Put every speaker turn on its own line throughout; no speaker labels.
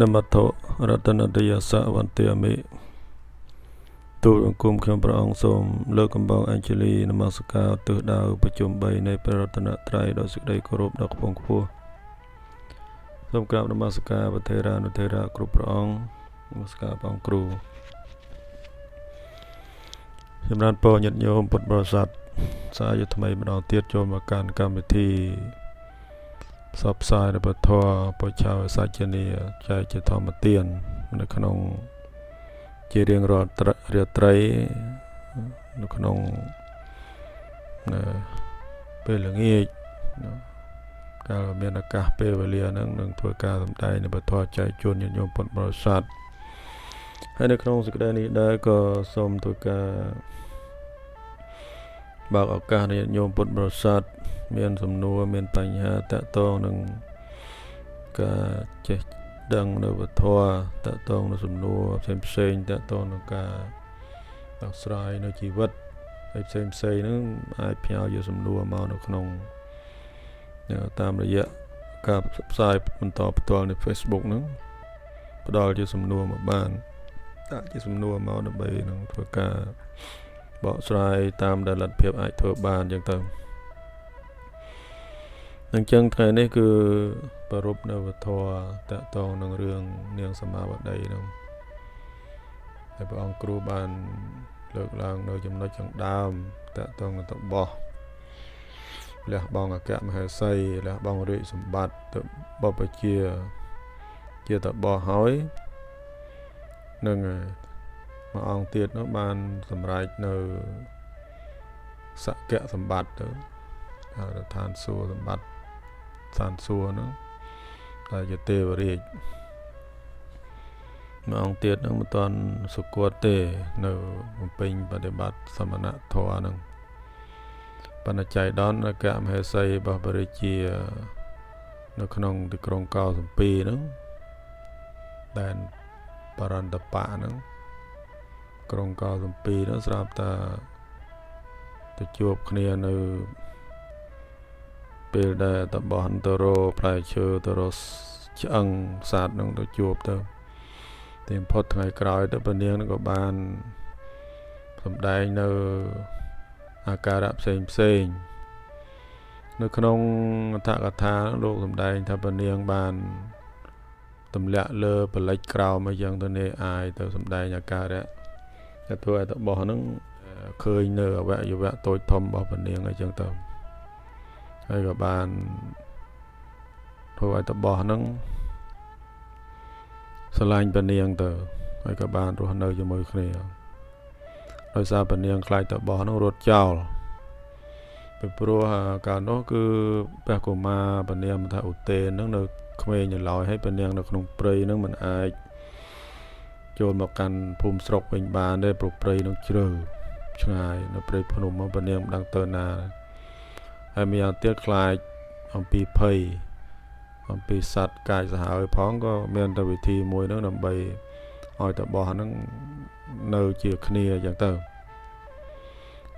នមត្ថរតនតយសវន្តិអមិទូលអង្គមខ្ញុំព្រះអង្គសូមលើកកំបងអញ្ជលីនមស្ការទិសដៅប្រជុំ3នៃព្រះរតនត្រ័យដោយសេចក្តីគោរពដ៏ខ្ពង់ខ្ពស់សូមក្រាបនមស្ការប្រធេរានុធេរាគ្រប់ព្រះអង្គនមស្ការព្រះអង្គគ្រូចម្រើនពរញាតិញោមពុទ្ធបរិស័ទសាយថ្មីម្ដងទៀតចូលមកកាន់កម្មវិធីផ្សព្វផ្សាយរបស់ធម៌ពុឆាវសច្ចនីចែកជាធម្មទាននៅក្នុងជារៀងរាល់រាត្រីនៅក្នុងពេលល្ងាចកាលមានឱកាសពេលវេលាហ្នឹងនឹងធ្វើការសម្ដែងនៅពធចែកជូនញាតិញោមពុទ្ធបរិស័ទហើយនៅក្នុងសេចក្តីនេះដែរក៏សូមធ្វើការ បើកឱកាសញាតិញោមពុទ្ធបរិស័ទមានសំណួរមានបញ្ហាតកតងនឹងការចេះដឹងនៅវធតកតងនៅសំណួរផ្សេងផ្សេងតកតងនឹងការដោះស្រាយនៅជីវិតហើយផ្សេងផ្សេងហ្នឹងអាចផ្ញើយកសំណួរមកនៅក្នុងតាមរយៈការផ្សាយបន្តផ្ទាល់នៅ Facebook ហ្នឹងផ្ដល់ជាសំណួរមកបានដាក់ជាសំណួរមកដើម្បីនឹងធ្វើការ បកស្រាយតាមដែលលទ្ធភាពអាចធ្វើបានអញ្ចឹងទៅអញ្ចឹងថ្ងៃនេះគឺប្រពនៅវធរតកតងនឹងរឿងនាងសមាវតីនោះហើយព្រះអង្គគ្រូបានលើកឡើងនៅចំណុចខាងដើមតកតងនឹងតបោះលះបង់អគ្គមហេសីលះបង់រាជសម្បត្តិទៅបបជាជាតបោះហើយនឹង មួយអង្គទៀតនោះបានសម្រេចនៅសក្យសម្បត្តិទៅឋានសួគ៌សម្បត្តិឋានសួគ៌ហ្នឹងតែជាទេវរាជមួយអង្គទៀតនឹងមិនទាន់សុគតទេ នៅបំពេញបដិបត្តិសមណធម៌ហ្នឹងបណ្ណចៃដនអគ្គមហេសីរបស់ព្រះរាជា នៅក្នុងទីក្រុងកោសំពីហ្នឹងដែនបរន្តបៈហ្នឹង ក្រុងកោសំពីនោះស្រាប់តែទៅជួបគ្នានៅពេលដែលតបោះទៅរផ្លែឈើទៅរឆ្អឹងសាទនឹងទៅជួបទៅទីផុតថ្ងៃក្រោយទៅពនាងនឹងក៏បានសម្ដែងនៅអាការៈផ្សេងផ្សេងនៅក្នុងអត្ថកថាលោកសម្ដែងថាពនាងបានទម្លាក់លើបលិចក្រោមអីយ៉ាងទៅនេះអាយទៅសម្ដែងអាការៈ តែធ្វើឲ្យតបោះហ្នឹងឃើញនៅអវយវៈតូចធំរបស់ពនាងអីចឹងទៅហើយក៏បានធ្វើឲ្យតបោះហ្នឹងស្រឡាញ់ពនាងទៅហើយក៏បានរស់នៅជាមួយគ្នាដោយសារពនាងខ្លាចតបោះហ្នឹងរត់ចោលពីព្រោះកាលនោះគឺព្រះកុមារពនាមថាឧទេនហ្នឹងនៅក្មេងនៅឡើយហើយពនាងនៅក្នុងព្រៃហ្នឹងមិនអាច ចូលមកកាន់ភូមិស្រុកវិញបានទេព្រោះព្រៃនោះជ្រៅឆ្ងាយនៅព្រៃភ្នំមកពនាងមិនដឹងទៅណាហើយមានទៀតខ្លាចអំពីភ័យអំពីសត្វកាយសាហាវផងក៏មានតែវិធីមួយហ្នឹងដើម្បីឲ្យតបោះហ្នឹងនៅជាគ្នាអញ្ចឹងទៅ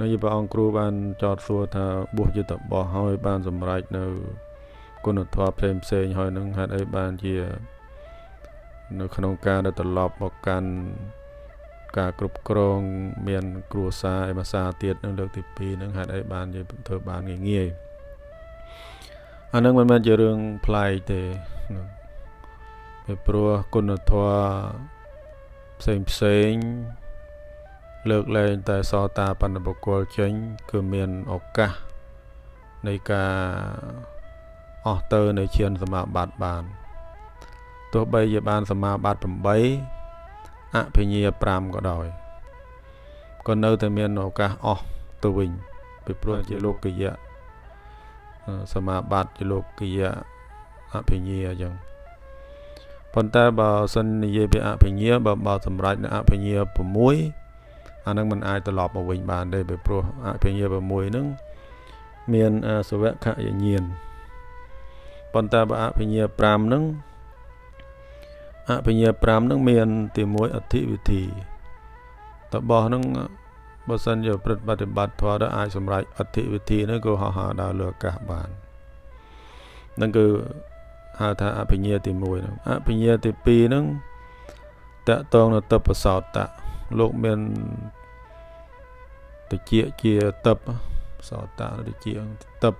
នៅព្រះអង្គគ្រូបានចោទសួរថាបួសជាតបោះហើយបានសម្រេចនៅគុណធម៌ផ្សេងផ្សេងហើយនឹងហេតុអីបានជា នៅក្នុងការដែលត្រឡប់មកកាន់ការគ្រប់គ្រង មាន គ្រួសារឯភាសាទៀតនឹងលើកទី2នឹងហេតុអីបានជាធ្វើបានងាយងាយអានឹងមិនមែនជារឿងប្លែកទេពីព្រោះគុណធម៌ផ្សេងផ្សេងលើកលែងតែសតាបណ្ឌបុគ្គលចេញ គឺមានឱកាសនៃការអស់ទៅនៃឈានសមាបត្តិបាន ទោះបីជាបានសមាបត្តិ8អភិញ្ញា5ក៏ដោយក៏នៅតែមានឱកាសអស់ទៅវិញពីព្រោះជាលោកយៈសមាបត្តិជាលោកយៈអភិញ្ញាអញ្ចឹងប៉ុន្តែបើសិននិយាយពីអភិញ្ញាបើបើសម្រាប់នៅអភិញ្ញា6អានឹងมันអាចត្រឡប់មកវិញបានទេពីព្រោះអភិញ្ញា6ហ្នឹងមានអាសវៈខយញ្ញាណប៉ុន្តែបើអភិញ្ញា5ហ្នឹង អភិញ្ញា5នឹងមានទីមួយអធិវិធីតបោះនឹងបើសិនជាប្រតិបត្តិបត្តិធម៌ទៅអាចសម្រេចអធិវិធីនោះក៏ហោះហើរដើរលើអាកាសបាននឹងគឺហៅថាអភិញ្ញាទី1ហ្នឹងអភិញ្ញាទី2ហ្នឹងតកតងនៅទឹកបសោតៈលោកមានតិចជាទឹកសោតៈតិចទឹក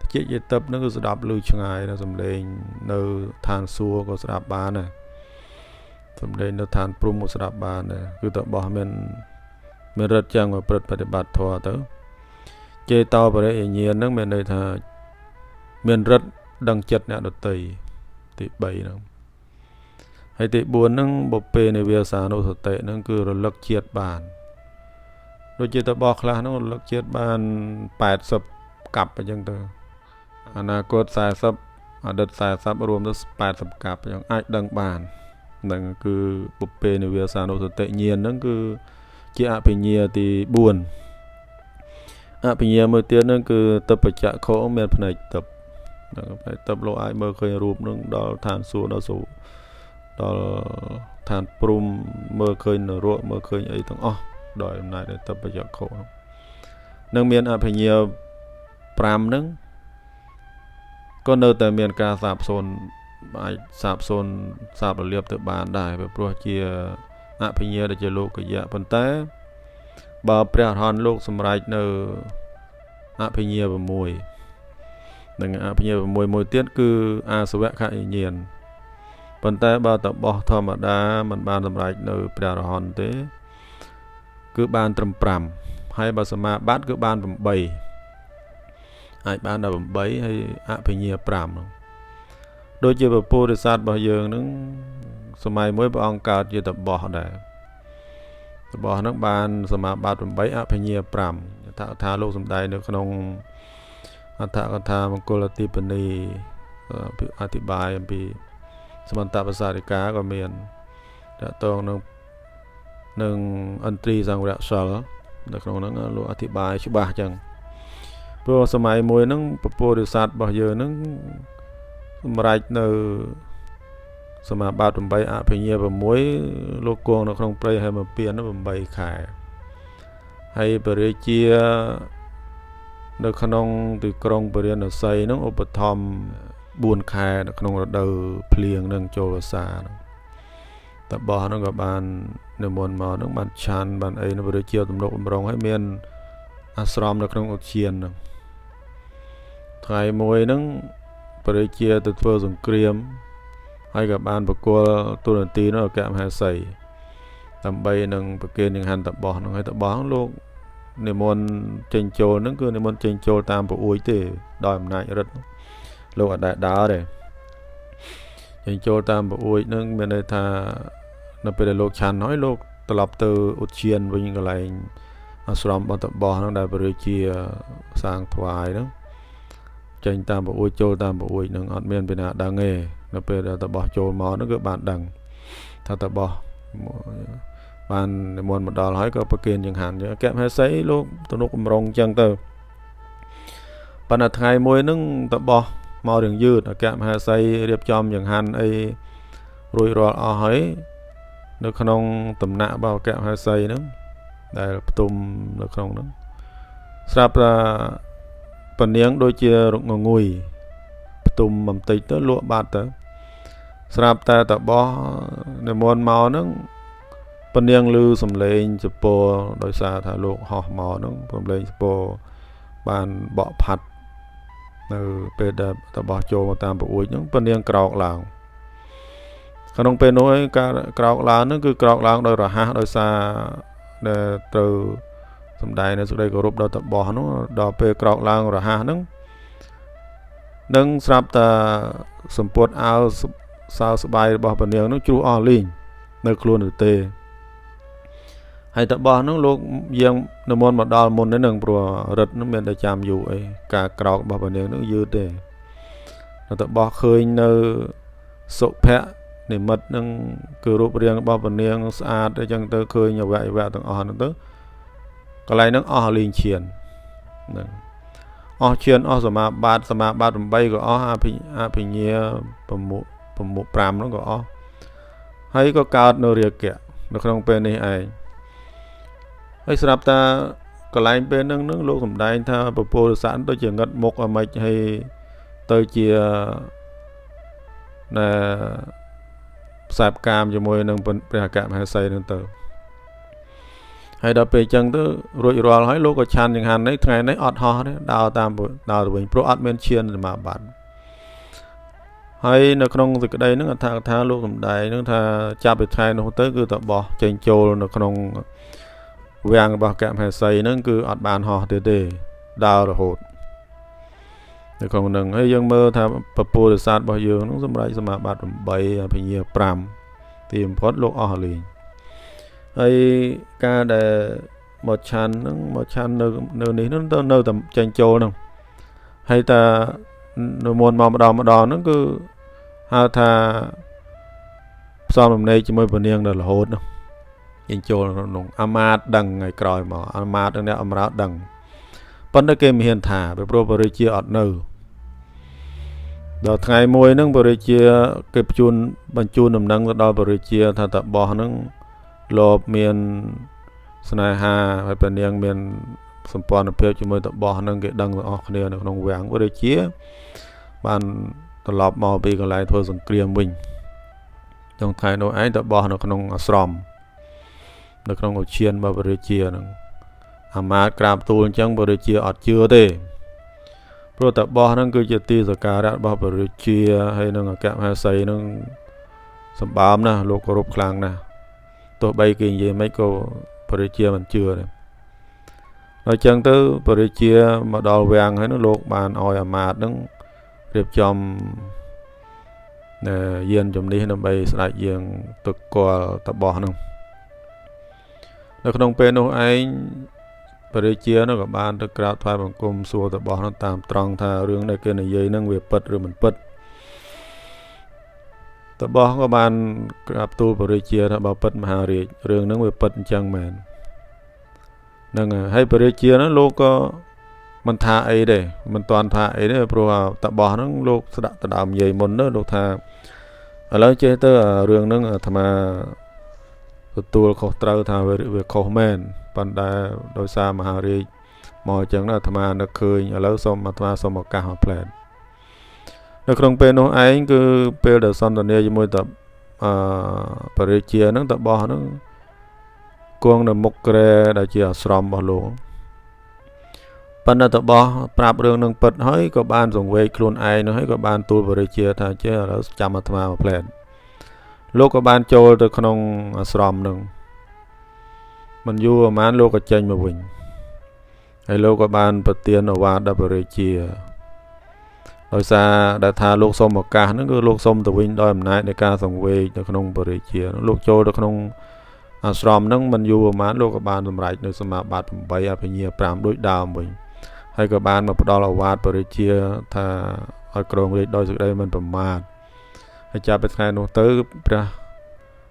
តិចជាទឹកហ្នឹងគឺស្ដាប់ឮឆ្ងាយនៅសំឡេងនៅឋានសួគ៌ក៏ស្ដាប់បានដែរ សំឡេងនៅឋានព្រំក៏ស្ដាប់បានដែរគឺតបោះមានមានរិទ្ធចឹងមកព្រឹត្តបប្រតិបត្តិធម៌ទៅជេតោបរិយញ្ញាណហ្នឹងមានន័យថាមានរិទ្ធដឹងចិត្តអ្នកដតីទី3ហ្នឹងហើយទី4ហ្នឹងបុពេនិវាសានុសតិហ្នឹងគឺរលឹកជាតិបានដូចជាតបខ្លះហ្នឹងរលឹកជាតិបាន80កាប់អញ្ចឹងទៅអនាគត40អតីត40រួមទៅ80កាប់អញ្ចឹងអាចដឹងបាន ហ្នឹងគឺបុពេនិវាសានុសតិញាណហ្នឹងគឺជាអភិញ្ញាទី4អភិញ្ញាមួយទៀតហ្នឹងគឺតបច្ចៈខោមានផ្នែកតបហ្នឹងហើយតបលោកអាចមើលឃើញរូបនឹងដល់ឋានសួគ៌ដល់សុដល់ឋានព្រំមើលឃើញនរកមើលឃើញអីទាំងអស់ដោយអំណាចនៃតបយខោនឹងមានអភិញ្ញា5ហ្នឹងក៏នៅតែមានការសាបសូន្យ អាចសាបសូន្យសាបរលាបទៅបានដែរព្រោះជាអភិញ្ញាដែលជាលោកយៈប៉ុន្តែ បើព្រះអរហន្តលោកសម្រេចនៅអភិញ្ញា6និងអភិញ្ញា6មួយទៀតគឺអាសវៈខញ្ញានប៉ុន្តែបើតបោះធម្មតាมันបានសម្រេចនៅព្រះរហន្តទេ គឺបានត្រឹម5ហើយបើសមាបត្តិគឺបាន8អាចបានដល់8ហើយអភិញ្ញា5នោះ ដូចជាពពុទ្ធសាសរបស់យើងនឹងសម័យមួយព្រះអង្គកើតជាតបោះដែរតបោះហ្នឹងបានសមាបត្តិ8អភិញ្ញា5ថាថាលោកសំដែងនៅក្នុងអដ្ឋកថាមង្គលអធិបនីអធិបាយអំពីសមន្តបសារិកាក៏មានតកតងនឹងនឹងអន្ត្រីសង្វរៈសិលនៅក្នុងហ្នឹងលោកអធិបាយច្បាស់ចឹងព្រោះសម័យមួយហ្នឹងពពុទ្ធសាសរបស់យើងហ្នឹង សម្រេចនៅសមាបត្តិ8អភិញ្ញា6លោកគង់នៅក្នុងព្រៃហើយមកពៀន8ខែហើយបរិជានៅក្នុងទីក្រុងពរាណសីហ្នឹងឧបត្ថម្ភ4ខែនៅក្នុងរដូវភ្លៀងនឹងចូលវស្សាហ្នឹងតបោះហ្នឹងក៏បាននិមន្តមកហ្នឹងបានឆានបានអីនៅប្រជាទំនុកបំរុងហើយមានអាស្រមនៅក្នុងឧទ្យានហ្នឹងថ្ងៃមួយហ្នឹង ប្រជាទៅធ្វើសង្គ្រាមហើយក៏បានបកគលទូរនទីនោះអគ្គមហាសីដើម្បីនឹងប្រគេននឹងហន្តបោះហ្នឹងហើយតបោះលោកនិមន្តចេញចូលហ្នឹងគឺនិមន្តចេញចូលតាមប្រអួយទេដោយអំណាចរិទ្ធលោកអត់ដែលដើរទេចេញចូលតាមប្រអួយហ្នឹងមានន័យថានៅពេលដែលលោកឆាន់ហើយលោកត្រឡប់ទៅឧទ្យានវិញកន្លែងអាស្រមបន្តបោះហ្នឹងដែលព្រះរាជាសាងថ្វាយហ្នឹង ចេញតាមប្រអួយចូលតាមប្រអួយហ្នឹងអត់មានពីណាដឹងទេនៅពេលដែលតបោះចូលមកហ្នឹងគឺបានដឹងថាតបោះបាននិមន្តមកដល់ហើយក៏ប្រគេនចង្ហាន់អគ្គមហេសីលោកទំនុកបំរុងចឹងទៅប៉ុន្តែថ្ងៃមួយហ្នឹងតបោះមករឿងយឺតអគ្គមហេសីរៀបចំចង្ហាន់អីរួចរាល់អស់ហើយនៅក្នុងតំណាក់របស់អគ្គមហេសីហ្នឹងដែលផ្ទុំនៅក្នុងហ្នឹងស្រាប់ថា ពនាងដូចជារងងុយផ្ទុំបន្តិចទៅលក់បាត់ទៅ ស្រាប់តែតបោះនិមន្តមកហ្នឹងពនាងឮសំឡេងសពរដោយសារថាលោកហោះមកហ្នឹងសំឡេងសពរបានបក់ផាត់នៅពេលដែលតបោះចូលមកតាមប្រអួយហ្នឹងពនាងក្រោកឡើងក្នុងពេលនោះឯងការក្រោកឡើងហ្នឹងគឺក្រោកឡើងដោយរហ័សដោយសារដែលត្រូវ សំដែងនៅសេចក្តីគោរពដល់តបោះនោះដល់ពេលក្រោកឡើងរហ័សហ្នឹងនឹងស្រាប់តែសម្ពុតអាវសៅស្បាយរបស់ពនាងនោះជ្រុះអស់លីងនៅខ្លួនទៅទេហើយតបោះហ្នឹងលោកយើងនិមន្តមកដល់មុនហ្នឹងព្រោះរិទ្ធហ្នឹងមានតែចាំយូរអីការក្រោករបស់ព្រះនាងហ្នឹងយឺតទេតបោះឃើញនៅសុភៈនិមិត្តហ្នឹងគឺរូបរាងរបស់ព្រះនាងស្អាតអញ្ចឹងទៅឃើញអវយវៈទាំងអស់ហ្នឹងទៅ កន្លែងហ្នឹងអស់លីងឈានហ្នឹងអស់ឈានអស់សមាបាតសមាបាត8ក៏អស់អភិអភិញ្ញា6 6 5ហ្នឹងក៏អស់ហើយក៏កើតនៅរាគៈនៅក្នុងពេលនេះឯងហើយស្រាប់តាកន្លែងពេលហ្នឹងហ្នឹងលោកសំដែងថាពពលស័នទៅជាងឹតមុខអាម៉េចហើយទៅជាដែលផ្សាយកាមជាមួយនឹងព្រះអគ្គមហេសីនឹងទៅ ហើយដល់ពេលអញ្ចឹងទៅរួចរាល់ហើយលោកក៏ឆានចង្ហាន់នេះថ្ងៃនេះអត់ហោះទេដើរតាមដើរទៅវិញព្រោះអត់មានឈានសមាបត្តិហើយនៅក្នុងសេចក្តីហ្នឹងអត្ថាកថាលោកសំដែងហ្នឹងថាចាប់ពីថ្ងៃនោះទៅគឺតបោះចេញចូលនៅក្នុងវាំងរបស់កមហេសីហ្នឹងគឺអត់បានហោះទៀតទេដើររហូតនៅក្នុងហ្នឹងហើយយើងមើលថាពពុទ្ធសាស្ត្ររបស់យើងហ្នឹងសម្រាប់សមាបត្តិ8អភិញ្ញា5ទីបំផុតលោកអស់លេង ហើយការដែលមកឆានហ្នឹងមកឆាននៅនៅនេះហ្នឹងទៅនៅតែចេញចូលហ្នឹងហើយតានៅមុនមកម្ដងម្ដងហ្នឹងគឺហៅថាផ្សំរំលែកជាមួយពនាងដល់រហូតហ្នឹងចេញចូលក្នុងអាមាតដឹងថ្ងៃក្រោយមកអាមាតអ្នកអំរោដឹងប៉ុន្តែគេមិនហ៊ានថាពីព្រោះបរិជាអត់នៅដល់ថ្ងៃមួយហ្នឹងបរិជាគេបញ្ជូនបញ្ជូនដំណឹងទៅដល់បរិជាថាតបោះហ្នឹង លោបមានស្នេហាហើយព្រះនាងមានសម្ព័ន្ធភាពជាមួយតបោះហ្នឹងគេដឹងទាំងអស់គ្នានៅក្នុងវាំងបរិជា បានត្រឡប់មកពីកន្លែងធ្វើសង្គ្រាមវិញក្នុងថ្ងៃនោះឯងតបោះនៅក្នុងអាស្រមនៅក្នុងឧឈានរបស់បរិជាហ្នឹងអាមាតក្រាបទូលអញ្ចឹងបរិជាអត់ជឿទេព្រោះតបោះហ្នឹងគឺជាទីសក្ការៈរបស់បរិជាហើយនឹងអគ្គមហេសីហ្នឹងសម្បើមណាស់លោកគោរពខ្លាំងណាស់ ទោះបីគេនិយាយមិនក៏បរិជាមិនជឿដែរដល់ចឹងទៅបរិជាមកដល់វាំងហើយនោះលោកបានឲ្យអាមាតហ្នឹងរៀបចំយានជំនិះដើម្បីស្ដេចយើងទៅគាល់តបោះហ្នឹងនៅក្នុងពេលនោះឯងបរិជានោះក៏បានទៅក្រាបថ្វាយបង្គំសួរតបោះនោះតាមត្រង់ថារឿងដែលគេនិយាយហ្នឹងវាពិតឬមិនពិត តបោះក៏បានក្រាបទូលបរិជាថាបើពិតមហារាជរឿងហ្នឹងវាពិតអញ្ចឹងមែនហ្នឹងហើយបរិជាហ្នឹងលោកក៏មិនថាអីទេមិនតាន់ថាអីទេព្រោះតបោះហ្នឹងលោកស្ដាប់តដើមនិយាយមុនទៅលោកថាឥឡូវចេះទៅរឿងហ្នឹងអាត្មាទទួលខុសត្រូវថាវាខុសមែនប៉ុន្តែដោយសារមហារាជមកអញ្ចឹងណាអាត្មានឹកឃើញឥឡូវសូមអាត្មាសូមឱកាសមកផ្លែត នៅក្នុងពេលនោះឯងគឺពេលដែលសន្ទនាជាមួយតអឺបរិជាហ្នឹងតបោះហ្នឹងគង់នៅមុខក្រែដែលជាអាស្រមរបស់លោកប៉ុន្តែតបោះប្រាប់រឿងនឹងពិតហើយក៏បានសង្វេគខ្លួនឯងនោះហើយក៏បានទូលបរិជាថាចេះឥឡូវចាំអាត្មាមកផ្លែតលោកក៏បានចូលទៅក្នុងអាស្រមនឹងមិនយូរប្រហែលលោកក៏ចេញមកវិញហើយលោកក៏បានប្រទានអវាទដល់បរិជា ដោយសារដែលថាលោកសុំឱកាសហ្នឹងគឺលោកសុំទៅវិញដោយអំណាចនៃការសង្វេគនៅក្នុងបរិជាលោកចូលទៅក្នុងអាស្រមហ្នឹងមិនយូរប្រហែលលោកក៏បានសម្រេចនៅសមាបត្តិ8អភិញ្ញា5ដូចដើមវិញហើយក៏បានមកផ្ដល់អវាទបរិជាថាឲ្យក្រងរាជដោយសេចក្តីមិនប្រមាទហើយចាប់ពីថ្ងៃនោះទៅព្រះ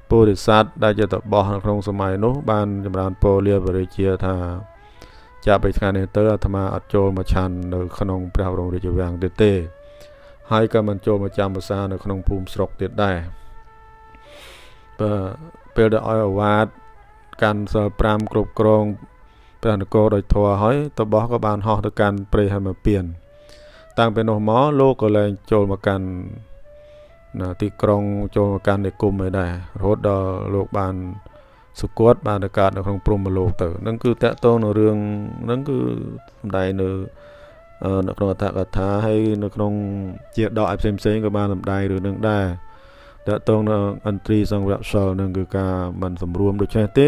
ពុរិស័ទដែលជាតបោះនៅក្នុងសម័យនោះបានចម្រើនពរលាបរិជាថា ចាប់ពីថ្ងៃនេះទៅអាត្មាអត់ចូលមកឆាន់នៅក្នុងព្រះបរមរាជវាំងទៀតទេ ហើយក៏មិនចូលមកចាំភាសានៅក្នុងភូមិស្រុកទៀតដែរបើពេលដែលឲ្យអាវាតកាន់សិល5គ្រប់គ្រងព្រះនគរដោយធរហើយតបោះក៏បានហោះទៅកាន់ព្រៃហមពៀនតាំងពីនោះមកលោកក៏លែងចូលមកកាន់ណាទីក្រុងចូលមកកាន់និគមឯដែររហូតដល់លោកបាន សុគតបានទៅកើតនៅក្នុងព្រំមលោកទៅនឹងគឺតកតងនៅរឿងហ្នឹងគឺសំដែងនៅនៅក្នុងអត្ថកថាហើយនៅក្នុងជាដកឯផ្សេងផ្សេងក៏បានសំដែងរឿងហ្នឹងដែរតកតងនៅអន្ត្រីសង្វរៈសិលនឹងគឺការមិនសម្រួមដូច្នេះទេ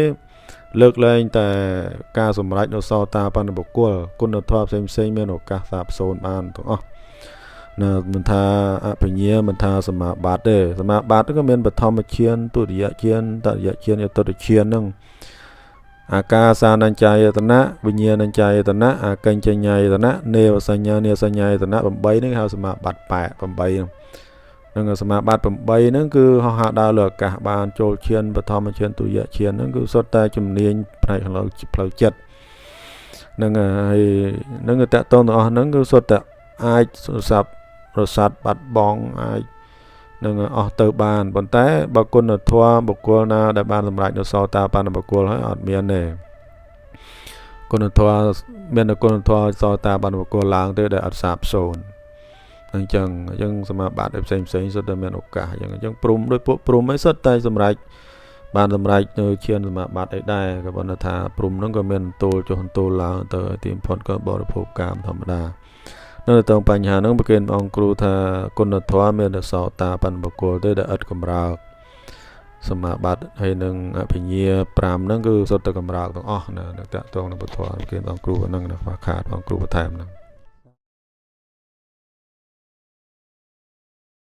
លើកលែងតែការសម្រេចនៅសោតាបណ្ឌបុគ្គលគុណធម៌ផ្សេងផ្សេងមានឱកាសសាបសូន្យបានទាំងអស់ ណាមិនថាអបញ្ញាមិនថាសមាបត្តិទេសមាបត្តិក៏មានបឋមឈានទុតិយឈានតតិយឈានយតុតិឈានហ្នឹងអាកាសានញ្ចាយតនៈវិញ្ញាណញ្ចាយតនៈអាកញ្ចញ្ញាយតនៈនេវសញ្ញានេសញ្ញាយតនៈ8ហ្នឹងហៅសមាបត្តិ8 8ហ្នឹងសមាបត្តិ8ហ្នឹងគឺហោះហើរដើរលើអាកាសបានចូលឈានបឋមឈានទុតិយឈានហ្នឹងគឺសុទ្ធតែជំនាញផ្នែកខាងលើផ្លូវចិត្តហ្នឹងហើយហ្នឹងតកតងទាំងអស់ហ្នឹងគឺសុទ្ធតែអាចស័ព្ទ រស័ព្ទបាត់បង់អាចនឹងអស់ទៅបានប៉ុន្តែបើគុណធម៌បុគ្គលណាដែលបានសម្រេចនៅសោតាបានបុគ្គលហើយអត់មានទេគុណធម៌មានគុណធម៌សោតាបានបុគ្គលឡើងទេដែលអត់សាបសូន្យអញ្ចឹងអញ្ចឹងសមាបត្តិផ្សេងផ្សេងៗសុទ្ធតែមានឱកាសអញ្ចឹងអញ្ចឹងព្រំដោយពួកព្រំឯសុទ្ធតែសម្រេចបានសម្រេចនៅឈានសមាបត្តិអីដែរក៏ប៉ុន្តែថាព្រំហ្នឹងក៏មានអន្ទោលចុះអន្ទោលឡើងទៅទីបំផុតក៏បរិភោគកាមធម្មតា នៅទៅបញ្ហាហ្នឹងប្រគេនព្រះអង្គគ្រូថាគុណធម៌មានតែសោតាបណ្ឌបុគ្គលទេដែលឥតកម្រើកសមាបត្តិហើយនឹងអភិញ្ញា5ហ្នឹងគឺសុទ្ធតែកម្រើកទាំងអស់ណាតាក់ទងនឹងពធប្រគេនព្រះអង្គគ្រូហ្នឹងណាខ្វះខាតព្រះអង្គគ្រូបន្ថែមហ្នឹង